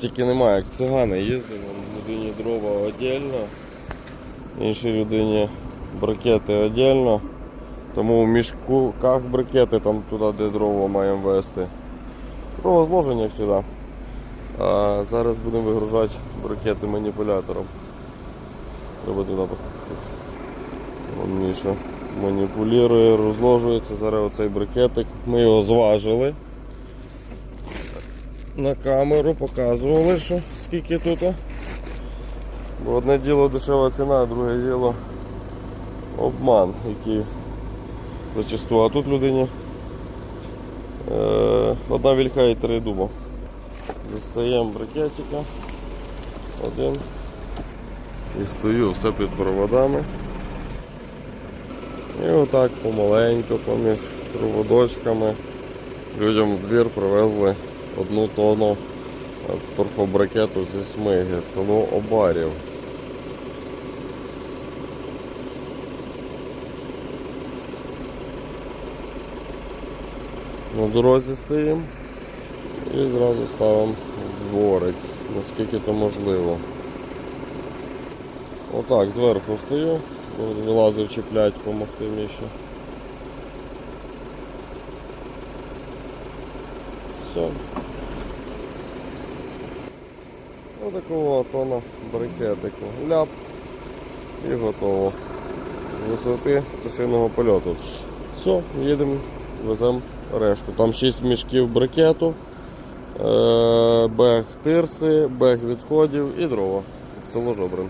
стільки немає, як цигани їздимо, людині дрова віддільно, іншій людині брикети віддільно. Тому в мішках брикети там туди, де дрова маємо вести. Дрова зложення як завжди. А зараз будемо вигружати брикети маніпулятором. Треба туди поставити. Вон маніпулює, розложується. Зараз оцей брикетик. Ми його зважили. На камеру показували, що скільки тут. Бо одне діло дешева ціна, а друге діло обман, який зачасту. А тут людині е, одна вільха і три дуба. Достаємо брикетика. Один. І стою все під проводами. І отак помаленьку, поміж проводочками. Людям в двір привезли одну тонну е, торфобракету зі смиги, село Обарів. На дорозі стоїмо і зразу ставимо дворик, наскільки то можливо. Отак, зверху стою, вилазив чіплять, помогти мені ще. 50. Ось ну, такого тона брикетику. Ляп і готово. Висоти пташиного польоту. Все, їдемо, веземо решту. Там 6 мішків брикету, е, бег тирси, бег відходів і дрова. Село Жобрин.